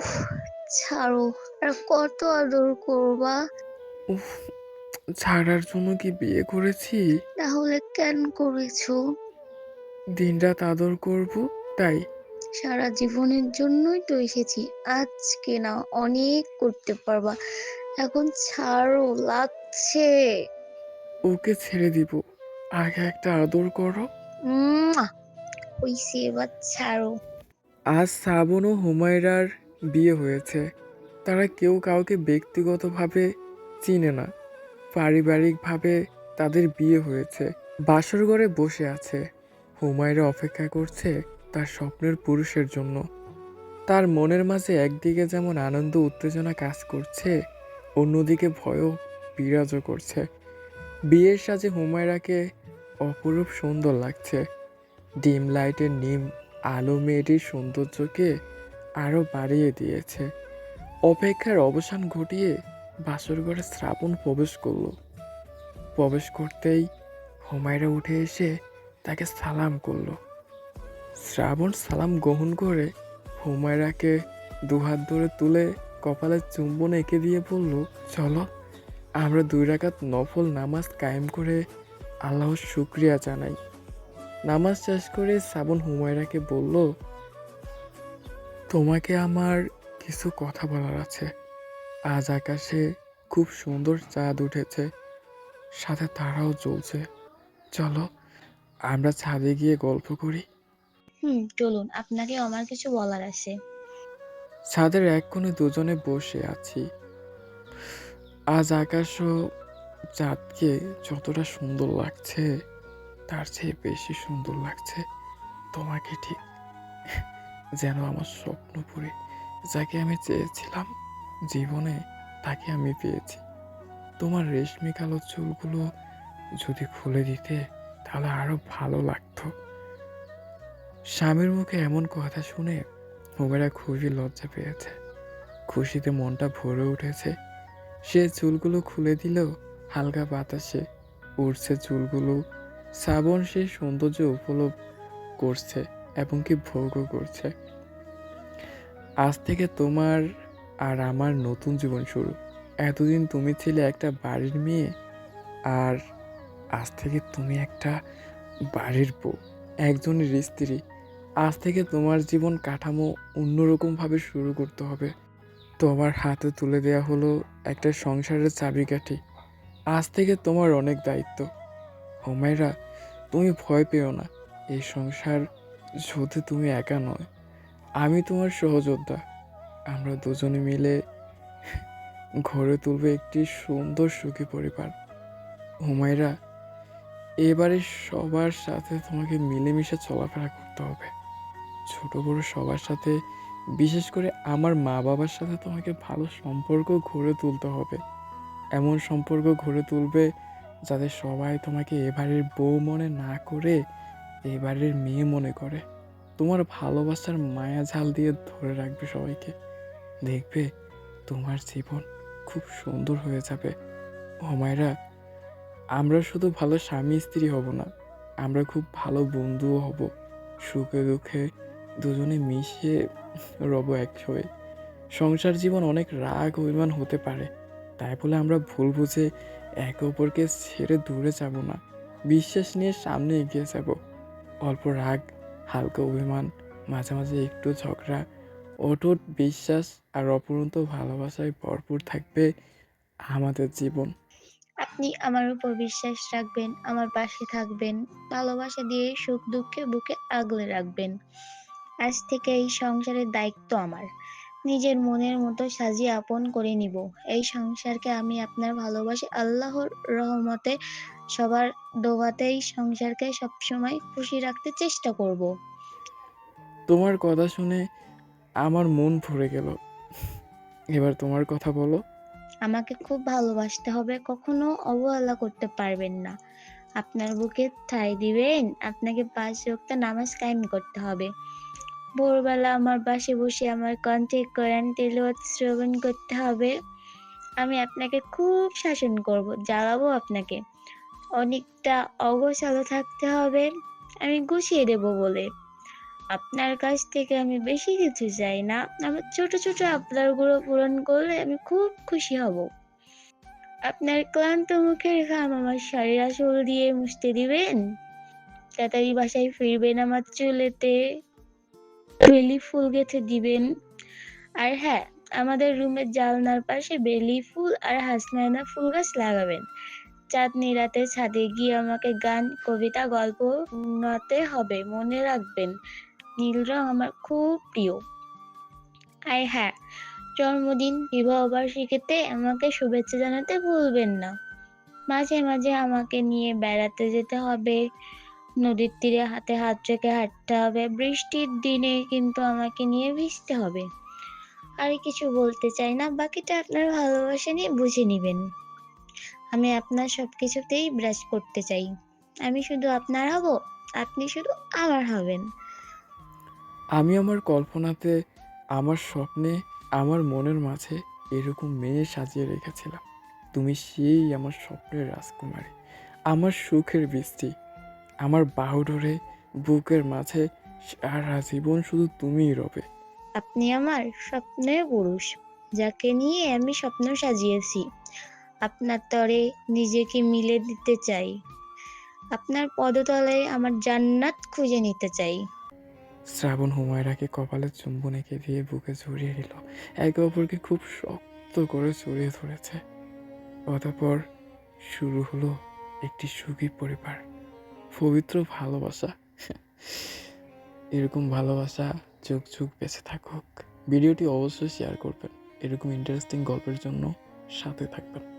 উফ ছাড়ো আর কত আদর করবা? উফ ছাড়ার জন্য কি বিয়ে করেছি? তাহলে কেন করেছ? দিনরাত আদর করব তাই। সারা জীবনের জন্যই তো এসেছি আজকে না অনেক করতে পারবা। এখন ছাড়ো লাগছে। ওকে ছেড়ে দিব আগে একটা আদর করো। উম্মুয়া। হইছে এবার ছাড়ো। আজ শ্রাবণ ও হুমায়রার বিয়ে হয়েছে। তারা কেউ কাউকে ব্যক্তিগতভাবে চিনে না। পারিবারিকভাবে তাদের বিয়ে হয়েছে। বাসর ঘরে বসে আছে। হুমায়রা অপেক্ষা করছে তার স্বপ্নের পুরুষের জন্য। তার মনের মাঝে একদিকে যেমন আনন্দ, উত্তেজনা কাজ করছে, অন্যদিকে ভয়ও বিরাজও করছে। বিয়ের সাজে হুমায়রাকে অপরূপ সুন্দর লাগছে। ডিম লাইটের নিম আলো মেয়েটির সৌন্দর্যকে আরও বাড়িয়ে দিয়েছে। অপেক্ষার অবসান ঘটিয়ে বাসর ঘরে শ্রাবণ প্রবেশ করল। প্রবেশ করতেই হুমায়রা উঠে এসে তাকে সালাম করল। শ্রাবণ সালাম গ্রহণ করে হুমায়রাকে দুহাত ধরে তুলে কপালে চুম্বন এঁকে দিয়ে বলল, চলো, আমরা দুই রাকাত নফল নামাজ কায়েম করে আল্লাহর শুক্রিয়া জানাই। নামাজ শেষ করে শ্রাবণ হুমায়রাকে বলল তোমাকে আমার কিছু কথা বলার আছে। আজ আকাশে খুব সুন্দর চাঁদ উঠেছে। সাথে তারাও জ্বলছে। চলো আমরা ছাদে গিয়ে গল্প করি। হুম চলুন আপনাকে আমার কিছু বলার আছে। ছাদের এক কোণে দুজনে বসে আছি। আজ আকাশ ও চাঁদকে যতটা সুন্দর লাগছে তার চেয়ে বেশি সুন্দর লাগছে তোমাকে ঠিক যেন আমার স্বপ্নপুরী যাকে আমি চেয়েছিলাম জীবনে, তাকে আমি পেয়েছি। তোমার রেশমি কালো চুলগুলো যদি খুলে দিতে, তাহলে আরও ভালো লাগতো। স্বামীর মুখে এমন কথা শুনে হুমেরা খুবই লজ্জা পেয়েছে। খুশিতে মনটা ভরে উঠেছে। সে চুলগুলো খুলে দিলেও হালকা বাতাসে উড়ছে চুলগুলো। শ্রাবণ সেই সৌন্দর্য উপলব্ধ করছে। এবং কি ভোগও করছে। আজ থেকে তোমার আর আমার নতুন জীবন শুরু। এতদিন তুমি ছিলে একটা বাড়ির মেয়ে, আর আজ থেকে তুমি একটা বাড়ির বউ একজনের স্ত্রী। আজ থেকে তোমার জীবন কাঠামো অন্যরকমভাবে শুরু করতে হবে। তোমার হাতে তুলে দেয়া হলো একটা সংসারের চাবিকাঠি। আজ থেকে তোমার অনেক দায়িত্ব। হোমায়রা তুমি ভয় পেও না। এই সংসার শুধু তুমি একা নয়, আমি তোমার সহযোদ্ধা। আমরা দুজনে মিলে ঘরে তুলবে একটি সুন্দর সুখী পরিবার। হুমায়রা, এবারে সবার সাথে তোমাকে মিলেমিশে চলাফেরা করতে হবে। ছোট বড় সবার সাথে, বিশেষ করে আমার মা বাবার সাথে তোমাকে ভালো সম্পর্ক গড়ে তুলতে হবে। এমন সম্পর্ক গড়ে তুলবে যাতে সবাই তোমাকে এবারের বউ মনে না করে এবারের মেয়ে মনে করে। তোমার ভালোবাসার মায়া ঝাল দিয়ে ধরে রাখবে সবাইকে। দেখবে তোমার জীবন খুব সুন্দর হয়ে যাবে। হুমায়রা আমরা শুধু ভালো স্বামী স্ত্রী হব না, আমরা খুব ভালো বন্ধুও হব। সুখে দুঃখে দুজনে মিশে রব এক হয়ে সংসার জীবন অনেক রাগ অভিমান হতে পারে। তাই বলে আমরা ভুল বুঝে একে অপরকে ছেড়ে দূরে যাব না। বিশ্বাস নিয়ে সামনে এগিয়ে যাব। অল্প রাগ, হালকা অভিমান, মাঝে মাঝে একটু ঝগড়া, অটুট বিশ্বাস আর অপরন্ত ভালোবাসায় ভরপুর থাকবে আমাদের জীবন। আপনি আমার উপর বিশ্বাস রাখবেন, আমার পাশে থাকবেন, ভালোবাসা দিয়ে সুখ দুঃখে বুকে আগলে রাখবেন। আজ থেকে এই সংসারের দায়িত্ব আমার। নিজের মনের মতো সাজিয়ে আপন করে নিব। এই সংসারকে আমি আপনার ভালোবাসি। আল্লাহর রহমতে সবার দোয়াতেই সংসারকে সবসময় খুশি রাখতে চেষ্টা করব। তোমার কথা শুনে আমার মন ভরে গেল। এবার তোমার কথা বলো। আমাকে খুব ভালোবাসতে হবে কখনো অবহেলা করতে পারবেন না। আপনার বুকে ঠাই দিবেন আপনাকে পাঁচ ওয়াক্ত নামাজ কায়েম করতে হবে। ভোরবেলা আমার পাশে বসে আমার কণ্ঠে কোরআন তেলাওয়াত শ্রবণ করতে হবে। আমি আপনাকে খুব শাসন করব জ্বালাবো আপনাকে। অনেকটা অগোছালো থাকতে হবে, আমি গুছিয়ে দেব বলে। আপনার কাছ থেকে আমি বেশি কিছু চাই না, আমার ছোট ছোট আবদারগুলো পূরণ করলে আমি খুব খুশি হব। আপনার ক্লান্ত মুখের ঘাম আমার শাড়ির আঁচল দিয়ে মুছতে দিবেন? তাড়াতাড়ি বাসায় ফিরবেন আমার চুলেতে? বেলি ফুল গেঁথে দিবেন? আর হ্যাঁ আমাদের রুমের জানলার পাশে বেলি ফুল আর হাসনায়না ফুল গাছ লাগাবেন। চাঁদনি রাতে ছাদে গিয়ে আমাকে গান, কবিতা, গল্প শোনাতে হবে, মনে রাখবেন। নীল রং আমার খুব প্রিয়। আর হ্যাঁ জন্মদিন, বিবাহ বার্ষিকীতে আমাকে শুভেচ্ছা জানাতে ভুলবেন না। মাঝে মাঝে আমাকে নিয়ে বেড়াতে যেতে হবে। নদীর তীরে হাতে হাত রেখে হাঁটতে হবে। বৃষ্টির দিনে কিন্তু আমাকে নিয়ে ভিজতে হবে। আর কিছু বলতে চাই না, বাকিটা আপনার ভালোবাসা নিয়ে বুঝে নেবেন। আমি আপনার সব কিছুতেই ব্রাশ করতে চাই। আমি শুধু আপনার হব আপনি শুধু আমার হবেন। আমি আমার কল্পনাতে আমার স্বপ্নে আমার মনের মাঝে এরকম মেয়ে সাজিয়ে রেখেছিলাম। তুমি সেই আমার স্বপ্নের রাজকুমারী আমার সুখের বৃষ্টি আমার বাহুডোরে বুকের মাঝে সারা জীবন শুধু তুমিই রবে। আপনি আমার স্বপ্নের পুরুষ যাকে নিয়ে আমি স্বপ্ন সাজিয়েছি। আপনার তরে নিজেকে মিলে দিতে চাই। আপনার পদতলায় আমার জান্নাত খুঁজে নিতে চাই। শ্রাবণ হুমায়রাকে কপালে চুম্বন এঁকে দিয়ে বুকে জড়িয়ে নিল। একে অপরকে খুব শক্ত করে জড়িয়ে ধরেছে। অতঃপর শুরু হলো একটি সুখী পরিবার। পবিত্র ভালোবাসা। এরকম ভালোবাসা যুগ যুগ বেঁচে থাকুক। ভিডিওটি অবশ্যই শেয়ার করবেন। এরকম ইন্টারেস্টিং গল্পের জন্য সাথে থাকবেন।